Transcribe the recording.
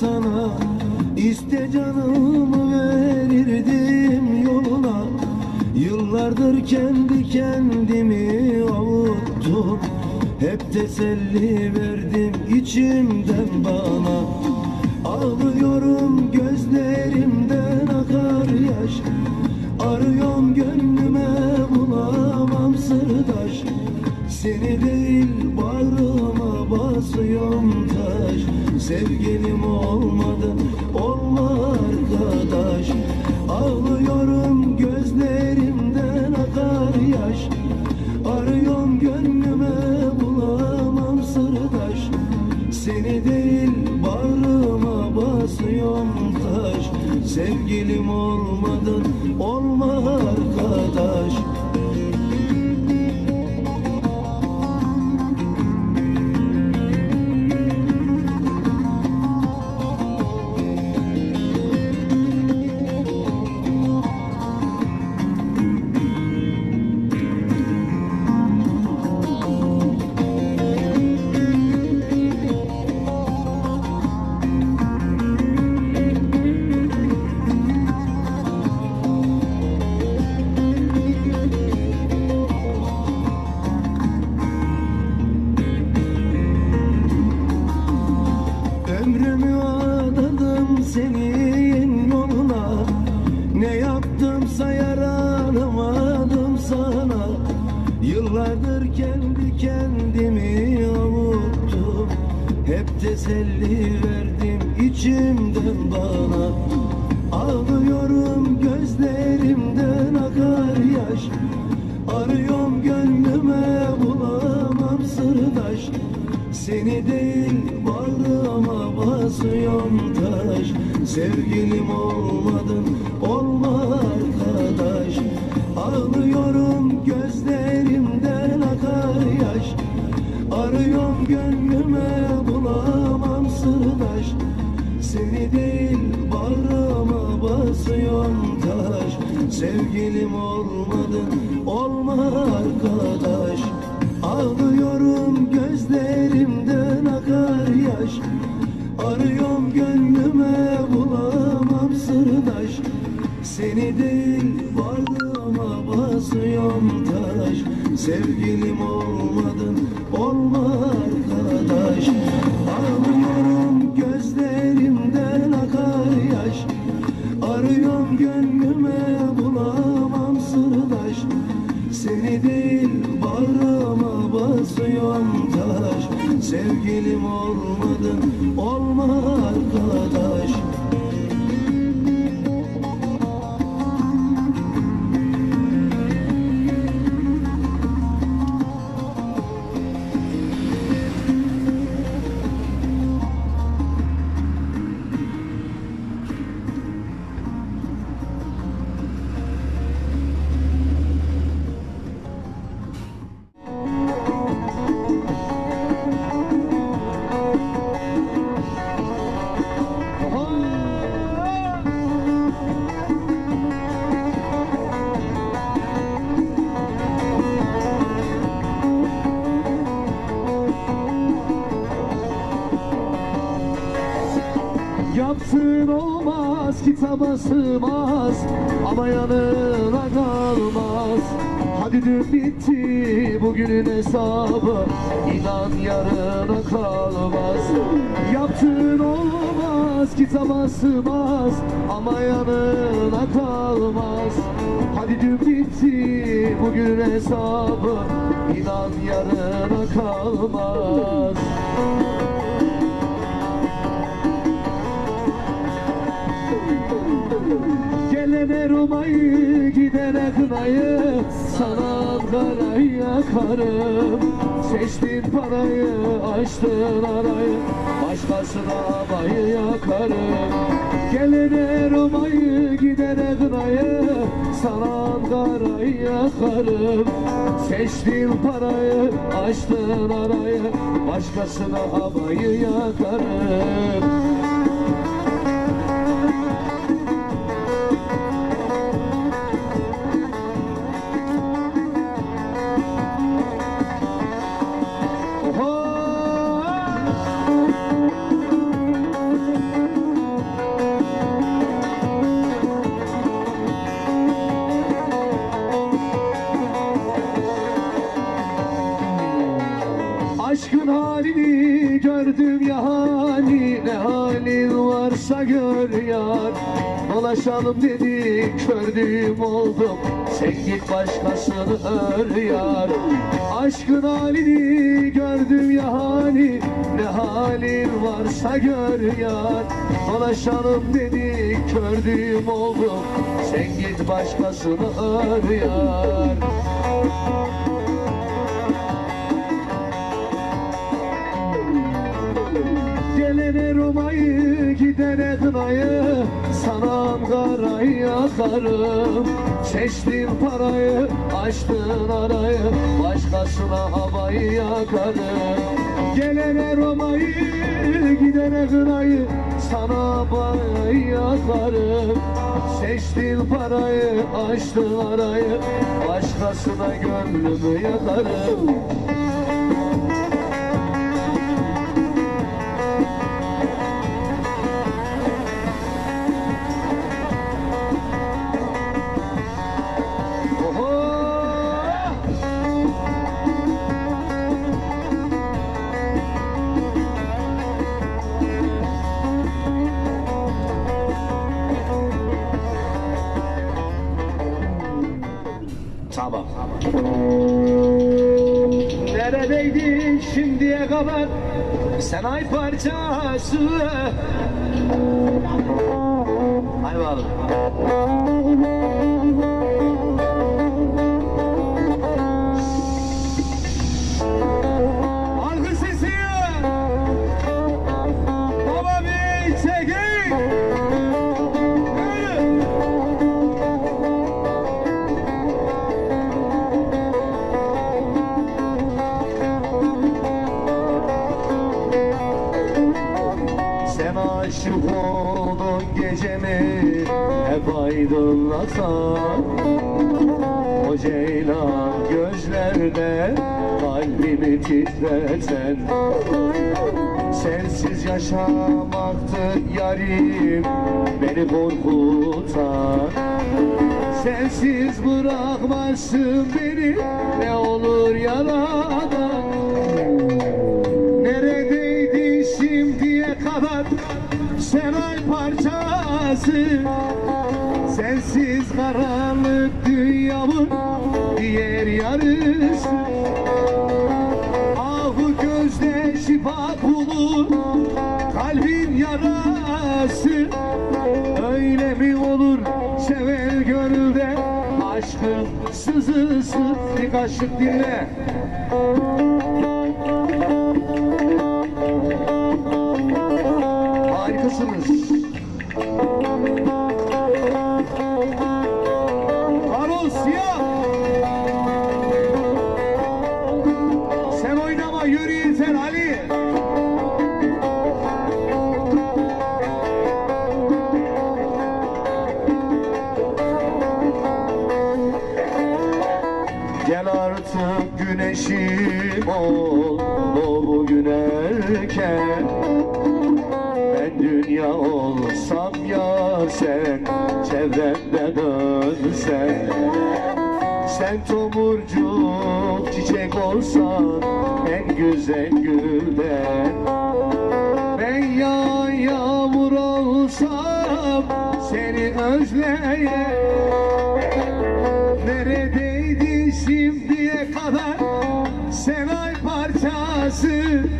sana İste canımı verirdim yoluna Yıllardır kendi kendimi avuttum Hep teselli verdim içimden bana Ağlıyorum gözlerimden akar yaş Arıyorum gönlüme bulamam sırdaş Seni değil bağrıma basıyorum Sevgilim olmadı olma arkadaş. Ağlıyorum gözlerimden akar yaş. Arıyorum gönlüme bulamam sırdaş. Seni değil bağrıma basıyorum taş. Sevgilim olmadın olma teselli verdim içimden bana. Ağlıyorum gözlerimden akar yaş. Arıyorum gönlüme bulamam sırdaş. Seni değil bağrıma basıyorum taş. Sevgilim olmadın olma arkadaş. Ağlıyorum gözlerimden akar yaş. Arıyorum gönlüme bulamam sırdaş Seni değil bağrıma basıyorum taş. Sevgilim olmadın olma arkadaş. Ağlıyorum gözlerimden akar yaş. Arıyorum gönlüme bulamam sırdaş. Seni değil varlığıma basıyorum taş. Sevgilim olmadın gönlüme bulamam sırdaş. Seni değil bağrıma basıyorum taş. Sevgilim olmadın olma arkadaş Yaptığın olmaz kitaba sığmaz Ama yanına kalmaz. Hadi dün bitti bugünün hesabı İnan yarına kalmaz. Yaptığın olmaz kitaba sığmaz Ama yanına kalmaz. Hadi dün bitti bugünün hesabı İnan yarına kalmaz Gelene Roma'yı gidene kınayı Sana Ankara'yı yakarım. Seçtin parayı açtın arayı Başkasına abayı yakarım. Gelene Roma'yı gidene kınayı Sana Ankara'yı yakarım. Seçtin parayı açtın arayı Başkasına abayı yakarım varsa gör yar Dolaşalım dedik gördüğüm oldum. Sen git başkasını ör yar. Aşkın halini gördüm ya hani Ne halin varsa gör yar. Dolaşalım dedik gördüğüm oldum. Sen git başkasını ör yar Gelene Roma'yı gidene kınayı Sana Ankara'yı yakarım Seçtin parayı açtın arayı Başkasına havayı yakarım. Gelene Roma'yı gidene kınayı Sana parayı yakarım. Seçtin parayı açtın arayı Başkasına gönlümü yakarım şimdiye kadar sen ay parçası. Hay aşık oldun gecemi hep aydınlatan O ceylan gözlerde kalbimi titreten Sensiz yaşamaktı yarim beni korkutan. Sensiz bırakmazsın beni ne olur yaradan şimdiye kadar sen ay parçası. Sensiz karanlık dünyamın diğer yarısı. Ahu gözde şifa bulur kalbin yarası. Öyle mi olur sever gönülde? Aşkın sızısı Bir kaşık dinle güneşim ol Doğ bugün erken Ben dünya olsam ya sen Çevremde dönsen. Sen tomurcuk çiçek olsan En güzel gülden. Ben yağan yağmur olsam Seni özleyen Neredeydin şimdiye kadar? Sen ay